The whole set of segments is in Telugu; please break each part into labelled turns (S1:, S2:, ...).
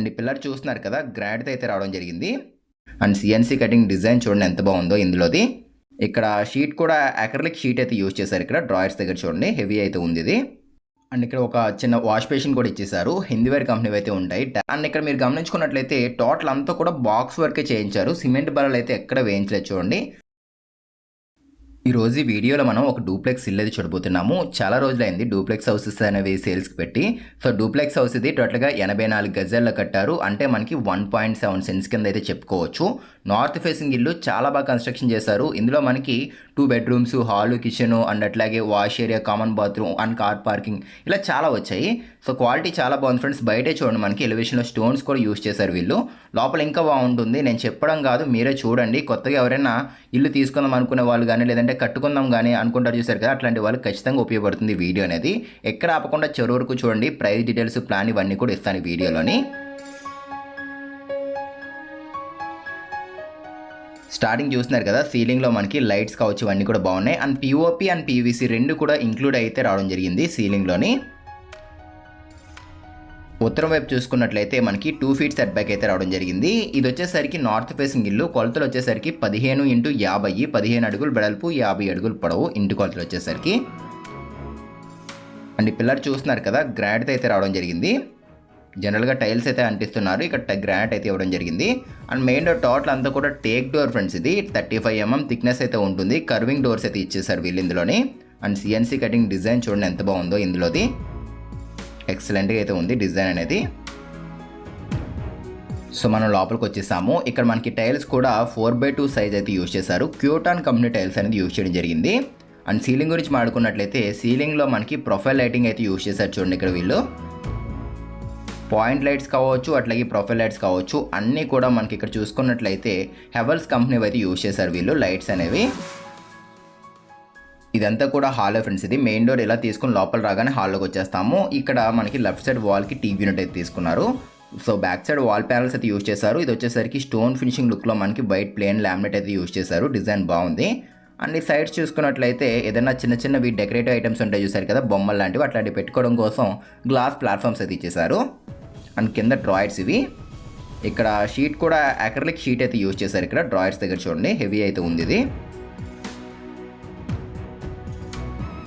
S1: అండ్ ఈ పిల్లర్ చూస్తున్నారు కదా గ్రాడ్తో అయితే రావడం జరిగింది. అండ్ సిఎన్సీ కటింగ్ డిజైన్ చూడండి ఎంత బాగుందో ఇందులోది. ఇక్కడ షీట్ కూడా అక్రలిక్ షీట్ అయితే యూజ్ చేశారు ఇక్కడ డ్రాయర్స్ దగ్గర చూడండి హెవీ అయితే ఉంది ఇది. అండ్ ఇక్కడ ఒక చిన్న వాష్ బేసిన్ కూడా ఇచ్చేసారు హిందీవేర్ కంపెనీ అయితే ఉంటాయి. అండ్ ఇక్కడ మీరు గమనించుకున్నట్లయితే టోటల్ అంతా కూడా బాక్స్ వర్కే చేయించారు సిమెంట్ బల్లలు అయితే ఎక్కడ వేయించలేదు చూడండి. ఈరోజు ఈ వీడియోలో మనం ఒక డూప్లెక్స్ ఇల్లు అది చూడబోతున్నాము. చాలా రోజులైంది డూప్లెక్స్ హౌసెస్ అనేవి సేల్స్కి పెట్టి. సో డూప్లెక్స్ హౌస్ ఇది టోటల్గా ఎనభై నాలుగు గజాల్లో కట్టారు. అంటే మనకి వన్ పాయింట్ సెవెన్ సెన్స్ కింద అయితే చెప్పుకోవచ్చు. నార్త్ ఫేసింగ్ ఇల్లు చాలా బాగా కన్స్ట్రక్షన్ చేశారు. ఇందులో మనకి two bedrooms hall kitchen and అట్లాగే wash area common bathroom and car parking ఇలా చాలా వచ్చాయి. సో క్వాలిటీ చాలా బాగుంది ఫ్రెండ్స్. బయటే చూడండి మనకి ఎలివేషన్లో స్టోన్స్ కూడా యూస్ చేశారు వీళ్ళు. లోపల ఇంకా బాగుంటుంది. నేను చెప్పడం కాదు మీరే చూడండి. కొత్తగా ఎవరైనా ఇల్లు తీసుకుందాం అనుకునే వాళ్ళు కానీ లేదంటే కట్టుకుందాం కానీ అనుకుంటారు చూసారు కదా అట్లాంటి వాళ్ళు ఖచ్చితంగా ఉపయోగపడుతుంది వీడియో అనేది. ఎక్కడ ఆపకుండా చివరి వరకు చూడండి. ప్రైస్ డీటెయిల్స్ ప్లాన్ ఇవన్నీ కూడా ఇస్తాను ఈ వీడియోలోని. స్టార్టింగ్ చూస్తున్నారు కదా సీలింగ్లో మనకి లైట్స్ కావచ్చు ఇవన్నీ కూడా బాగున్నాయి. అండ్ పిఓపి అండ్ పీవీసీ రెండు కూడా ఇంక్లూడ్ అయితే రావడం జరిగింది సీలింగ్లోని. ఉత్తరం వైపు చూసుకున్నట్లయితే మనకి టూ ఫీట్ సెట్ బ్యాక్ అయితే రావడం జరిగింది. ఇది వచ్చేసరికి నార్త్ ఫేసింగ్ ఇల్లు కొలతలు వచ్చేసరికి పదిహేను ఇంటూ యాభై పదిహేను అడుగులు వెడల్పు యాభై అడుగులు పొడవు ఇంటి కొలతలు వచ్చేసరికి. అండ్ పిల్లర్ చూస్తున్నారు కదా గ్రాడ్తో అయితే రావడం జరిగింది. జనరల్గా టైల్స్ అయితే అంటిస్తున్నారు. ఇక్కడ గ్రానైట్ అయితే ఇవ్వడం జరిగింది. అండ్ మెయిన్ డోర్ టోటల్ అంతా కూడా టేక్ డోర్ ఫ్రెండ్స్ ఇది. థర్టీ ఫైవ్ ఎంఎం థిక్నెస్ అయితే ఉంటుంది. కర్వింగ్ డోర్స్ అయితే ఇచ్చేసారు వీళ్ళు ఇందులోని. అండ్ సిఎన్సీ కటింగ్ డిజైన్ చూడండి ఎంత బాగుందో ఇందులోది. ఎక్సలెంట్గా అయితే ఉంది డిజైన్ అనేది. సో మనం లోపలికి వచ్చేసాము. ఇక్కడ మనకి టైల్స్ కూడా ఫోర్ బై టూ సైజ్ అయితే యూజ్ చేశారు. క్యూటాన్ కంపెనీ టైల్స్ అనేది యూజ్ చేయడం జరిగింది. అండ్ సీలింగ్ గురించి మాట్లాడుకున్నట్లయితే సీలింగ్లో మనకి ప్రొఫైల్ లైటింగ్ అయితే యూజ్ చేశారు చూడండి ఇక్కడ వీళ్ళు. పాయింట్ లైట్స్ కావచ్చు అట్లాగే ప్రొఫైల్ లైట్స్ కావచ్చు అన్నీ కూడా మనకి ఇక్కడ చూసుకున్నట్లయితే హెవల్స్ కంపెనీ అయితే యూజ్ చేశారు వీళ్ళు లైట్స్ అనేవి. ఇదంతా కూడా హాల్ ఫ్రెండ్స్ ఇది మెయిన్ డోర్ ఇలా తీసుకుని లోపల రాగానే హాల్లోకి వచ్చేస్తాము. ఇక్కడ మనకి లెఫ్ట్ సైడ్ వాల్కి టీవీ యూనిట్ అయితే తీసుకున్నారు. So back side wall panels అయితే యూజ్ చేశారు. ఇది వచ్చేసరికి స్టోన్ ఫినిషింగ్ లుక్లో మనకి వైట్ ప్లేన్ లామినేట్ అయితే యూజ్ చేశారు. డిజైన్ బాగుంది. అండ్ ఈ సైడ్స్ చూసుకున్నట్లయితే ఏదైనా చిన్న చిన్నవి డెకరేటివ్ ఐటమ్స్ ఉంటాయి చూసారు కదా బొమ్మలు లాంటివి అట్లాంటివి పెట్టుకోవడం కోసం గ్లాస్ ప్లాట్ఫామ్స్ అయితే ఇచ్చేసారు అండ్ కింద డ్రాయర్స్ ఇవి. ఇక్కడ షీట్ కూడా అక్రలిక్ షీట్ అయితే యూజ్ చేశారు ఇక్కడ. డ్రాయర్స్ దగ్గర చూడండి హెవీ అయితే ఉంది ఇది.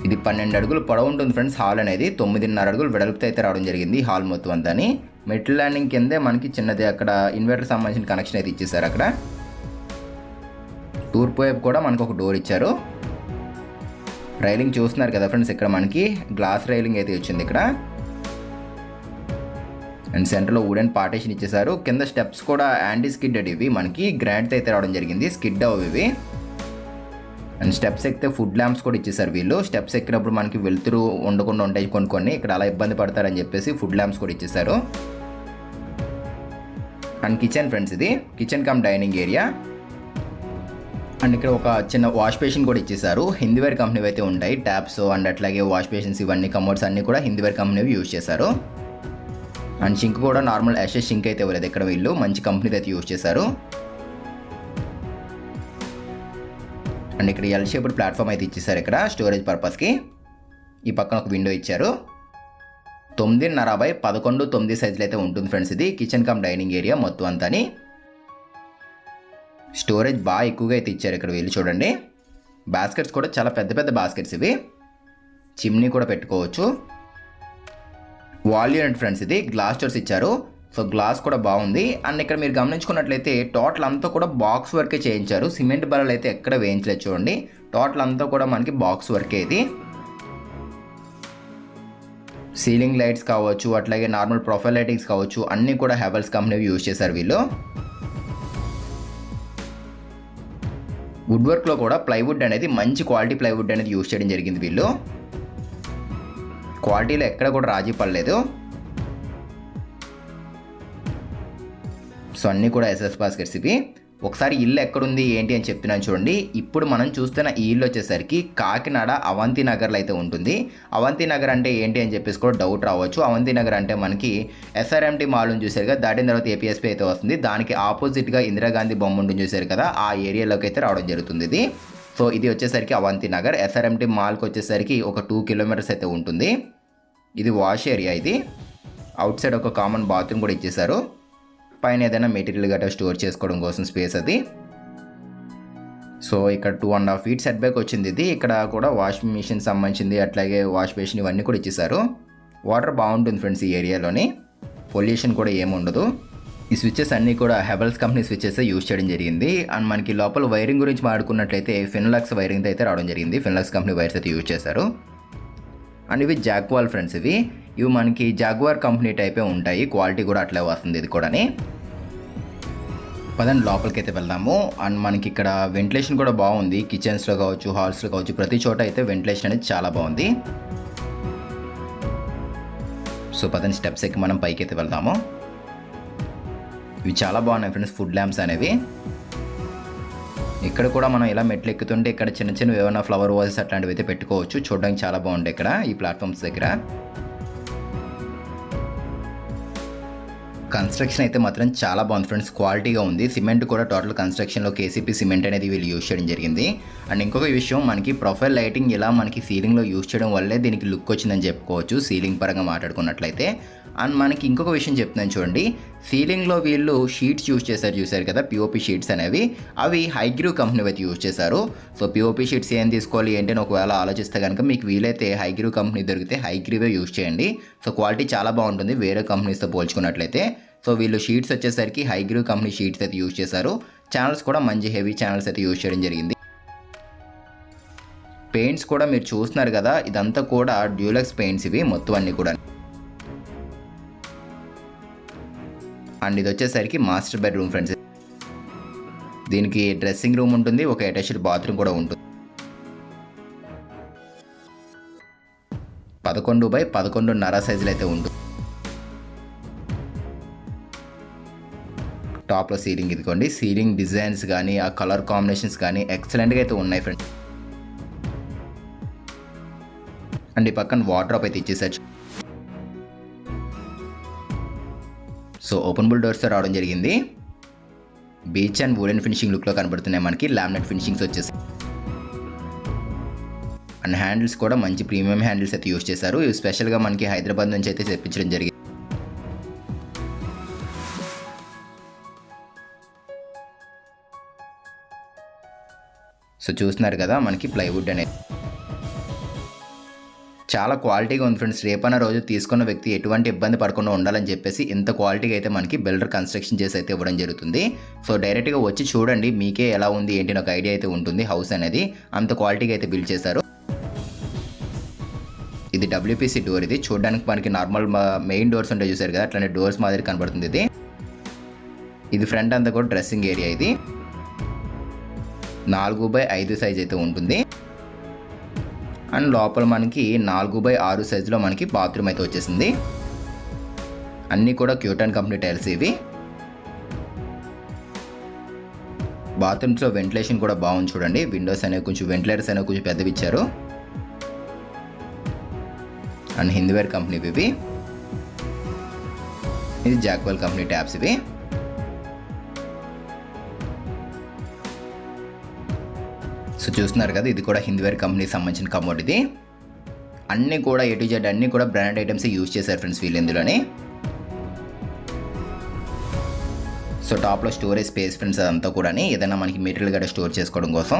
S1: ఇది పన్నెండు అడుగులు పొడవు ఉంటుంది ఫ్రెండ్స్ హాల్ అనేది. తొమ్మిదిన్నర అడుగులు వెడల్పుతో అయితే రావడం జరిగింది హాల్ మొత్తం అంతాని. మెటల్ ల్యాండింగ్ కిందే మనకి చిన్నది అక్కడ ఇన్వర్టర్ సంబంధించిన కనెక్షన్ అయితే ఇచ్చేసారు అక్కడ. తూర్పు వైపు కూడా మనకు ఒక డోర్ ఇచ్చారు. రైలింగ్ చూస్తున్నారు కదా ఫ్రెండ్స్ ఇక్కడ మనకి గ్లాస్ రైలింగ్ అయితే వచ్చింది ఇక్కడ. అండ్ సెంటర్లో వుడెన్ పార్టీషన్ ఇచ్చేసారు. కింద స్టెప్స్ కూడా యాంటీ స్కిడ్డెడ్ ఇవి. మనకి గ్రాండ్తో అయితే రావడం జరిగింది. స్కిడ్ అవి ఇవి. అండ్ స్టెప్స్ ఎక్కితే ఫుడ్ ల్యాంప్స్ కూడా ఇచ్చేసారు వీళ్ళు. స్టెప్స్ ఎక్కినప్పుడు మనకి వెలుతురు ఉండకుండా ఉంటాయి కొన్ని కొన్ని ఇక్కడ అలా ఇబ్బంది పడతారని చెప్పేసి ఫుడ్ ల్యాంప్స్ కూడా ఇచ్చేసారు. అండ్ కిచెన్ ఫ్రెండ్స్ ఇది. Kitchen cum dining area and ఇక్కడ ఒక చిన్న వాష్ బేసిన్ కూడా ఇచ్చేసారు. హిందీవేర్ కంపెనీ అయితే ఉంటాయి. ట్యాప్స్ అండ్ అట్లాగే వాష్ బేసిన్స్ ఇవన్నీ కమోడ్స్ అన్నీ కూడా హిందీవేర్ కంపెనీ యూజ్ చేశారు. అండ్ షింక్ కూడా నార్మల్ యాషెస్ షింక్ అయితే ఇవ్వలేదు. ఇక్కడ వీళ్ళు మంచి కంపెనీ అయితే యూజ్ చేశారు. అండ్ ఇక్కడ ఎల్ షేప్డ్ ప్లాట్ఫామ్ అయితే ఇచ్చేసారు ఇక్కడ స్టోరేజ్ పర్పస్కి ఈ పక్కన ఒక విండో ఇచ్చారు. తొమ్మిదిన్నర బై పదకొండు తొమ్మిది సైజులు అయితే ఉంటుంది ఫ్రెండ్స్ ఇది. కిచెన్ కమ్ డైనింగ్ ఏరియా మొత్తం అంతాని. స్టోరేజ్ బాగా ఎక్కువగా అయితే ఇచ్చారు ఇక్కడ వీళ్ళు చూడండి. బాస్కెట్స్ కూడా చాలా పెద్ద పెద్ద బాస్కెట్స్ ఇవి. చిమ్నీ కూడా పెట్టుకోవచ్చు. వాల్ యూనిట్ ఫ్రెండ్స్ ఇది గ్లాస్ డోర్స్ ఇచ్చారు. సో గ్లాస్ కూడా బాగుంది. అండ్ ఇక్కడ మీరు గమనించుకున్నట్లయితే టోటల్ అంతా కూడా బాక్స్ వర్కే చేయించారు. సిమెంట్ బల్లలు అయితే ఎక్కడ వేయించలేదు చూడండి. టోటల్ అంతా కూడా మనకి బాక్స్ వర్కే ఇది. సీలింగ్ లైట్స్ కావచ్చు అట్లాగే నార్మల్ ప్రొఫైల్ లైటింగ్స్ కావచ్చు అన్నీ కూడా హెవెల్స్ కంపెనీ యూజ్ చేశారు వీళ్ళు. వుడ్ వర్క్లో కూడా ప్లైవుడ్ అనేది మంచి క్వాలిటీ ప్లైవుడ్ అనేది యూజ్ చేయడం జరిగింది వీళ్ళు. క్వాలిటీలో ఎక్కడ కూడా రాజీ పడలేదు. సో అన్నీ కూడా ఎస్ఎస్ బాస్కెట్స్ ఇవి. ఒకసారి ఇల్లు ఎక్కడుంది ఏంటి అని చెప్తున్నాను చూడండి. ఇప్పుడు మనం చూస్తున్న ఈ ఇల్లు వచ్చేసరికి కాకినాడ అవంతి నగర్లో అయితే ఉంటుంది. అవంతి నగర్ అంటే ఏంటి అని చెప్పేసి కూడా డౌట్ రావచ్చు. అవంతి నగర్ అంటే మనకి ఎస్ఆర్ఎంటీ మాల్ చూసారు కదా దాటిన తర్వాత ఏపీఎస్పీ అయితే వస్తుంది. దానికి ఆపోజిట్గా ఇందిరాగాంధీ బొమ్మ ఉంటుంది చూసారు కదా ఆ ఏరియాలోకి అయితే రావడం జరుగుతుంది ఇది. సో ఇది వచ్చేసరికి అవంతి నగర్. ఎస్ఆర్ఎంటీ మాల్కి వచ్చేసరికి ఒక టూ కిలోమీటర్స్ అయితే ఉంటుంది. ఇది వాష్ ఏరియా ఇది. అవుట్ సైడ్ ఒక కామన్ బాత్రూమ్ కూడా ఇచ్చేసారు పైన ఏదైనా మెటీరియల్ గట్రా స్టోర్ చేసుకోవడం కోసం స్పేస్ అది. సో ఇక్కడ two and half feet set back వచ్చింది ఇది. ఇక్కడ కూడా వాషింగ్ మిషన్ సంబంధించింది అట్లాగే వాష్ బేసిన్ ఇవన్నీ కూడా ఇచ్చేసారు వాటర్ బాగుంటుంది ఫ్రెండ్స్ ఈ ఏరియాలోని పొల్యూషన్ కూడా ఏముండదు. ఈ స్విచ్చెస్ అన్నీ కూడా హెవెల్స్ కంపెనీ స్విచ్చెస్ యూజ్ చేయడం జరిగింది. అండ్ మనకి లోపల వైరింగ్ గురించి మాట్లాడుకున్నట్లయితే ఫిన్లాక్స్ వైరింగ్ అయితే రావడం జరిగింది. ఫిన్లాక్స్ కంపెనీ వైర్స్ అయితే యూజ్ చేశారు. అండ్ ఇవి జాగ్వాల్ ఫ్రెండ్స్ ఇవి. ఇవి మనకి జాగ్వార్ కంపెనీ టైపే ఉంటాయి. క్వాలిటీ కూడా అట్లే వస్తుంది ఇది కూడాని. పదండి లోపలికి అయితే వెళ్దాము. అండ్ మనకి ఇక్కడ వెంటిలేషన్ కూడా బాగుంది. కిచెన్స్లో కావచ్చు హాల్స్లో కావచ్చు ప్రతి చోట అయితే వెంటిలేషన్ అనేది చాలా బాగుంది. సో పదండి స్టెప్స్ ఎక్కి మనం పైకి అయితే వెళ్దాము. ఇవి చాలా బాగున్నాయి ఫ్రెండ్స్ ఫుడ్ ల్యాంప్స్ అనేవి. ఇక్కడ కూడా మనం ఇలా మెట్లు ఎక్కుతుంటే ఇక్కడ చిన్న చిన్న ఏమైనా ఫ్లవర్ వాజెస్ అట్లాంటివి అయితే పెట్టుకోవచ్చు. చూడడానికి చాలా బాగుంటాయి ఇక్కడ ఈ ప్లాట్ఫామ్స్ దగ్గర. కన్స్ట్రక్షన్ అయితే మాత్రం చాలా బాగుంది ఫ్రెండ్స్ క్వాలిటీగా ఉంది. సిమెంట్ కూడా టోటల్ కన్స్ట్రక్షన్లో కేసీపీ సిమెంట్ అనేది వీళ్ళు యూజ్ చేయడం జరిగింది. అండ్ ఇంకొక విషయం మనకి ప్రొఫైల్ లైటింగ్ ఇలా మనకి సీలింగ్లో యూజ్ చేయడం వల్లే దీనికి లుక్ వచ్చిందని చెప్పుకోవచ్చు సీలింగ్ పరంగా మాట్లాడుకున్నట్లయితే. అండ్ మనకి ఇంకొక విషయం చెప్తున్నాను చూడండి సీలింగ్లో వీళ్ళు షీట్స్ యూజ్ చేశారు చూసారు కదా పిఓపి షీట్స్ అనేవి. అవి హైగ్రూ కంపెనీ అయితే యూజ్ చేశారు. సో పిఓపి షీట్స్ ఏం తీసుకోవాలి ఏంటని ఒకవేళ ఆలోచిస్తే కనుక మీకు వీలైతే హైగ్రూ కంపెనీ దొరికితే హైగ్రూవే యూజ్ చేయండి. సో క్వాలిటీ చాలా బాగుంటుంది వేరే కంపెనీస్తో పోల్చుకున్నట్లయితే. సో వీళ్ళు షీట్స్ వచ్చేసరికి హైగ్రూ కంపెనీ షీట్స్ అయితే యూజ్ చేశారు. ఛానల్స్ కూడా మంచి హెవీ ఛానల్స్ అయితే యూజ్ చేయడం జరిగింది. పెయింట్స్ కూడా మీరు చూస్తున్నారు కదా ఇదంతా కూడా డ్యూలక్స్ పెయింట్స్ ఇవి మొత్తం అన్ని కూడా అండ్ ఇది వచ్చేసరికి మాస్టర్ బెడ్రూమ్ ఫ్రెండ్స్ దీనికి డ్రెస్సింగ్ రూమ్ ఉంటుంది ఒక అటాచ్డ్ బాత్రూమ్ కూడా ఉంటుంది. పదకొండు బై పదకొండున్నర సైజులు అయితే ఉంటుంది టాప్లో సీలింగ్ ఇదిగోండి. సీలింగ్ డిజైన్స్ కానీ ఆ కలర్ కాంబినేషన్స్ కానీ ఎక్సలెంట్గా అయితే ఉన్నాయి ఫ్రెండ్స్ అండ్ ఈ పక్కన వాటర్ అయితే ఇచ్చేసారు. సో ఓపెనబుల్ డోర్స్తో రావడం జరిగింది. బీచ్ అండ్ వుడెన్ ఫినిషింగ్ లుక్లో కనబడుతున్నాయి మనకి. లామినేట్ ఫినిషింగ్స్ వచ్చేసి. అండ్ హ్యాండిల్స్ కూడా మంచి ప్రీమియం హ్యాండిల్స్ అయితే యూస్ చేశారు. ఇవి స్పెషల్గా మనకి హైదరాబాద్ నుంచి అయితే తెప్పించడం జరిగింది సో చూస్తున్నారు కదా మనకి ప్లైవుడ్ అనేది. చాలా క్వాలిటీగా ఉంది ఫ్రెండ్స్. రేపన్న రోజు తీసుకున్న వ్యక్తి ఎటువంటి ఇబ్బంది పడకుండా ఉండాలని చెప్పేసి ఇంత క్వాలిటీగా అయితే మనకి బిల్డర్ కన్స్ట్రక్షన్ చేసి అయితే ఇవ్వడం జరుగుతుంది. సో డైరెక్ట్గా వచ్చి చూడండి మీకే ఎలా ఉంది ఏంటి ఒక ఐడియా అయితే ఉంటుంది హౌస్ అనేది. అంత క్వాలిటీగా అయితే బిల్డ్ చేశారు. ఇది డబ్ల్యూపీసీ డోర్ ఇది. చూడడానికి మనకి నార్మల్ మెయిన్ డోర్స్ ఉంటాయి చూసారు కదా అట్లానే డోర్స్ మాదిరి కనబడుతుంది ఇది. ఇది ఫ్రంట్ అంతా కూడా డ్రెస్సింగ్ ఏరియా ఇది. నాలుగు బై ఐదు సైజ్ అయితే ఉంటుంది. అండ్ లోపల మనకి నాలుగు బై ఆరు సైజులో మనకి బాత్రూమ్ అయితే వచ్చేసింది. అన్నీ కూడా క్యూట్ అండ్ కంపెనీ టైల్స్ ఇవి. బాత్రూమ్స్లో వెంటిలేషన్ కూడా బాగుంది చూడండి. విండోస్ అనేవి కొంచెం వెంటిలేటర్స్ అనేవి కొంచెం పెద్దవి ఇచ్చారు. అండ్ హిందీవేర్ కంపెనీ ఇవి. ఇది జాక్వెల్ కంపెనీ ట్యాబ్స్ ఇవి. చూస్తున్నారు కదా ఇది కూడా హిందీవేర్ కంపెనీకి సంబంధించిన కమోడ్ ఇది అన్నీ కూడా ఏ టు జెడ్ అన్నీ కూడా బ్రాండ్ ఐటమ్స్ యూజ్ చేశారు ఫ్రెండ్స్ వీళ్ళు ఇందులోనే. సో టాప్లో స్టోరేజ్ స్పేస్ ఫ్రెండ్స్ అదంతా కూడా ఏదైనా మనకి మెటీరియల్ గట్రా స్టోర్ చేసుకోవడం కోసం.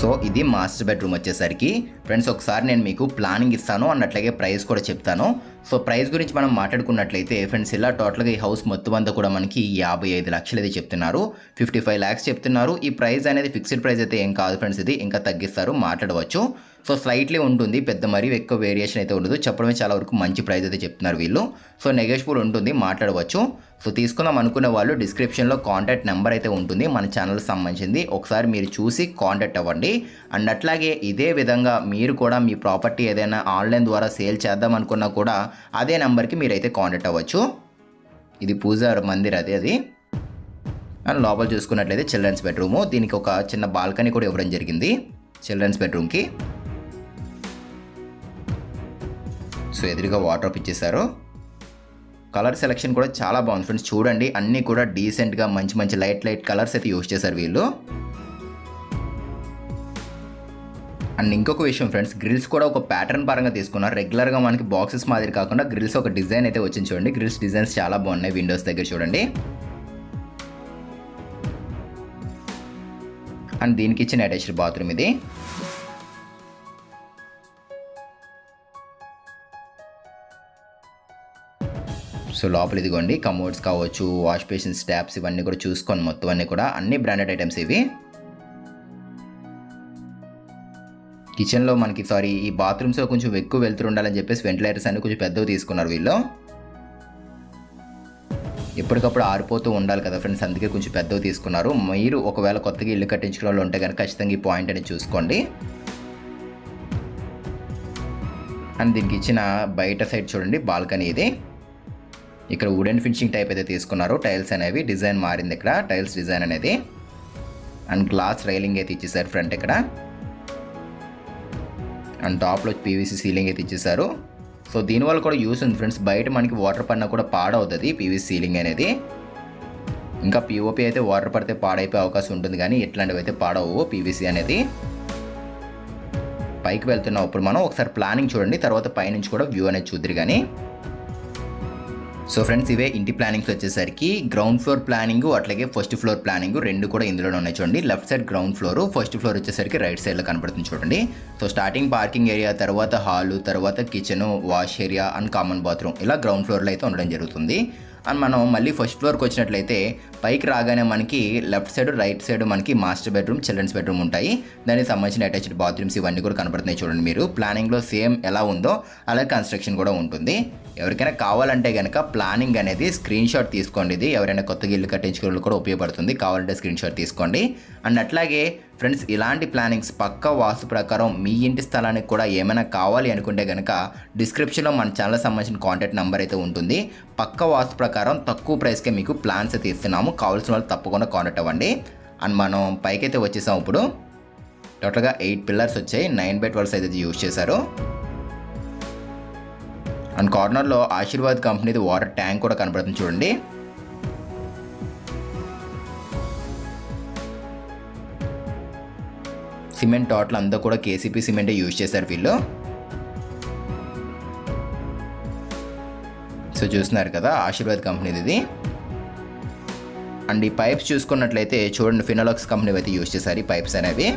S1: సో ఇది మాస్టర్ బెడ్రూమ్ వచ్చేసరికి. ఫ్రెండ్స్ ఒకసారి నేను మీకు ప్లానింగ్ ఇస్తాను అండ్ అట్లాగే ప్రైస్ కూడా చెప్తాను. సో ప్రైస్ గురించి మనం మాట్లాడుకున్నట్లయితే ఫ్రెండ్స్ ఇలా టోటల్గా ఈ హౌస్ మొత్తం అంతా కూడా మనకి యాభై ఐదు లక్షలు అయితే చెప్తున్నారు. ఫిఫ్టీ ఫైవ్ ల్యాక్స్ చెప్తున్నారు. ఈ ప్రైస్ అనేది ఫిక్స్డ్ ప్రైస్ అయితే ఏం కాదు ఫ్రెండ్స్ ఇది. ఇంకా తగ్గిస్తారు మాట్లాడవచ్చు. సో స్లైట్లీ ఉంటుంది పెద్ద మరీ ఎక్కువ వేరియేషన్ అయితే ఉండదు. చెప్పడమే చాలా వరకు మంచి ప్రైస్ అయితే చెప్తున్నారు వీళ్ళు. సో నెగోషియబుల్ ఉంటుంది మాట్లాడవచ్చు. సో తీసుకుందాం అనుకునే వాళ్ళు డిస్క్రిప్షన్లో కాంటాక్ట్ నెంబర్ అయితే ఉంటుంది మన ఛానల్కి సంబంధించింది. ఒకసారి మీరు చూసి కాంటాక్ట్ అవ్వండి. అండ్ అట్లాగే ఇదే విధంగా మీరు కూడా మీ ప్రాపర్టీ ఏదైనా ఆన్లైన్ ద్వారా సేల్ చేద్దాం అనుకున్నా కూడా అదే నెంబర్కి మీరైతే కాంటాక్ట్ అవ్వచ్చు. ఇది పూజ మందిర్ అదే అది. అండ్ లోపల చూసుకున్నట్లయితే చిల్డ్రన్స్ బెడ్రూము. దీనికి ఒక చిన్న బాల్కనీ కూడా ఇవ్వడం జరిగింది చిల్డ్రన్స్ బెడ్రూమ్కి. సో ఎదురుగా వాటర్ ఇచ్చేసారు కలర్ సెలెక్షన్ కూడా చాలా బాగుంది ఫ్రెండ్స్. చూడండి అన్నీ కూడా డీసెంట్గా మంచి మంచి లైట్ లైట్ కలర్స్ అయితే యూస్ చేశారు వీళ్ళు. అండ్ ఇంకొక విషయం ఫ్రెండ్స్ గ్రిల్స్ కూడా ఒక ప్యాటర్న్ పరంగా తీసుకున్నారు రెగ్యులర్గా మనకి బాక్సెస్ మాదిరి కాకుండా గ్రిల్స్ ఒక డిజైన్ అయితే వచ్చింది చూడండి. గ్రిల్స్ డిజైన్స్ చాలా బాగున్నాయి విండోస్ దగ్గర చూడండి. అండ్ దీనికి ఇచ్చిన అటాచ్డ్ బాత్రూమ్ ఇది. సో లోపల ఇదిగోండి కమోడ్స్ కావచ్చు వాష్ బేసిన్ స్టాప్స్ ఇవన్నీ కూడా చూసుకొని మొత్తం అన్నీ కూడా అన్ని బ్రాండెడ్ ఐటమ్స్ ఇవి. కిచెన్లో మనకి సారీ ఈ బాత్రూమ్స్లో కొంచెం ఎక్కువ వెళ్తూ ఉండాలని చెప్పేసి వెంటిలేటర్స్ అన్ని కొంచెం పెద్దవి తీసుకున్నారు వీళ్ళు. ఎప్పటికప్పుడు ఆరిపోతూ ఉండాలి కదా ఫ్రెండ్స్ అందుకే కొంచెం పెద్దవి తీసుకున్నారు. మీరు ఒకవేళ కొత్తగా ఇల్లు కట్టించుకున్న వాళ్ళు ఉంటే కనుక ఖచ్చితంగా ఈ పాయింట్ అనేది చూసుకోండి. అండ్ దీనికి ఇచ్చిన బయట సైడ్ చూడండి బాల్కనీ ఇది. ఇక్కడ వుడెన్ ఫినిషింగ్ టైప్ అయితే తీసుకున్నారు. టైల్స్ అనేవి డిజైన్ మారింది ఇక్కడ టైల్స్ డిజైన్ అనేది. అండ్ గ్లాస్ రైలింగ్ అయితే ఇచ్చేసారు ఫ్రంట్ ఇక్కడ. అండ్ టాప్లో పీవీసీ సీలింగ్ అయితే ఇచ్చేసారు సో దీనివల్ల కూడా యూస్ ఉంది ఫ్రెండ్స్. బయట మనకి వాటర్ పడినా కూడా పాడవుతుంది పీవీసీ సీలింగ్ అనేది. ఇంకా పీఓపీ అయితే వాటర్ పడితే పాడైపోయే అవకాశం ఉంటుంది కానీ ఇట్లాంటివి అయితే పాడవు పీవీసీ అనేది. పైకి వెళ్తున్నాం. ఇప్పుడు మనం ఒకసారి ప్లానింగ్ చూడండి. తర్వాత పైనుంచి కూడా వ్యూ అనేది చూద్దరు కానీ. సో ఫ్రెండ్స్ ఇవే ఇంటి ప్లానింగ్స్ వచ్చేసరికి గ్రౌండ్ ఫ్లోర్ ప్లానింగ్ అట్లాగే ఫస్ట్ ఫ్లోర్ ప్లానింగ్ రెండు కూడా ఇందులోనే ఉన్నాయి చూడండి. Left side ground floor first floor వచ్చేసరికి రైట్ సైడ్లో కనపడుతుంది చూడండి. సో స్టార్టింగ్ పార్కింగ్ ఏరియా తర్వాత హాలు తర్వాత kitchen wash area and common bathroom ఇలా గ్రౌండ్ ఫ్లోర్లో అయితే ఉండడం జరుగుతుంది. అండ్ మనం మళ్ళీ ఫస్ట్ ఫ్లోర్కి వచ్చినట్లయితే పైకి రాగానే మనకి లెఫ్ట్ సైడ్ రైట్ సైడ్ మనకి మాస్టర్ బెడ్రూమ్ చిల్డ్రన్స్ బెడ్రూమ్ ఉంటాయి. దానికి సంబంధించిన అటాచ్డ్ బాత్రూమ్స్ ఇవన్నీ కూడా కనపడుతున్నాయి చూడండి మీరు. ప్లానింగ్లో సేమ్ ఎలా ఉందో అలాగే కన్స్ట్రక్షన్ కూడా ఉంటుంది. ఎవరికైనా కావాలంటే కనుక ప్లానింగ్ అనేది స్క్రీన్ షాట్ తీసుకోండి. ఇది ఎవరైనా కొత్తగా ఇల్లు కట్టించుకోవడం కూడా ఉపయోగపడుతుంది. కావాలంటే స్క్రీన్ షాట్ తీసుకోండి. అండ్ అట్లాగే ఫ్రెండ్స్ ఇలాంటి ప్లానింగ్స్ పక్క వాస్తు ప్రకారం మీ ఇంటి స్థలానికి కూడా ఏమైనా కావాలి అనుకుంటే కనుక డిస్క్రిప్షన్లో మన ఛానల్ సంబంధించిన కాంటాక్ట్ నెంబర్ అయితే ఉంటుంది. పక్క వాస్తు ప్రకారం తక్కువ ప్రైస్కే మీకు ప్లాన్స్ అయితే ఇస్తున్నాము. కావాల్సిన వాళ్ళు తప్పకుండా కాంటాక్ట్ అవ్వండి. అండ్ మనం పైకైతే వచ్చేసాం ఇప్పుడు. టోటల్గా ఎయిట్ పిల్లర్స్ వచ్చాయి. నైన్ బై ట్వెల్వ్స్ అయితే యూజ్ చేశారు. అండ్ కార్నర్లో ఆశీర్వాద్ కంపెనీది వాటర్ ట్యాంక్ కూడా కనబడుతుంది చూడండి. సిమెంట్ టోటల్ అంతా కూడా కేసీపీ సిమెంటే యూజ్ చేశారు వీళ్ళు. సో చూస్తున్నారు కదా ఆశీర్వాద్ కంపెనీది ఇది అండ్ ఈ పైప్స్ చూసుకున్నట్లయితే చూడండి ఫినోలాక్స్ కంపెనీ అయితే యూజ్ చేశారు ఈ పైప్స్ అనేవి.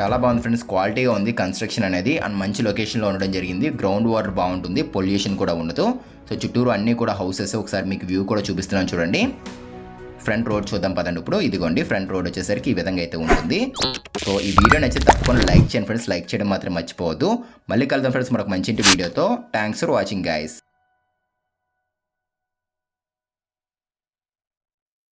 S1: చాలా బాగుంది ఫ్రెండ్స్. క్వాలిటీగా ఉంది. కన్స్ట్రక్షన్ అనేది అండ్ మంచి లొకేషన్లో ఉండడం జరిగింది. గ్రౌండ్ వాటర్ బాగుంటుంది. పొల్యూషన్ కూడా ఉండదు. సో చుట్టూరు అన్నీ కూడా హౌసెస్. ఒకసారి మీకు వ్యూ కూడా చూపిస్తున్నాను చూడండి. ఫ్రంట్ రోడ్ చూద్దాం పదండి ఇప్పుడు. ఇదిగోండి. ఫ్రంట్ రోడ్ వచ్చేసరికి ఈ విధంగా అయితే ఉంటుంది. సో ఈ వీడియో నచ్చితే తప్పకుండా లైక్ చేయండి ఫ్రెండ్స్. లైక్ చేయడం మాత్రం మర్చిపోవద్దు. మళ్ళీ కలుద్దాం ఫ్రెండ్స్ మరొక మంచి వీడియోతో. Thanks for watching guys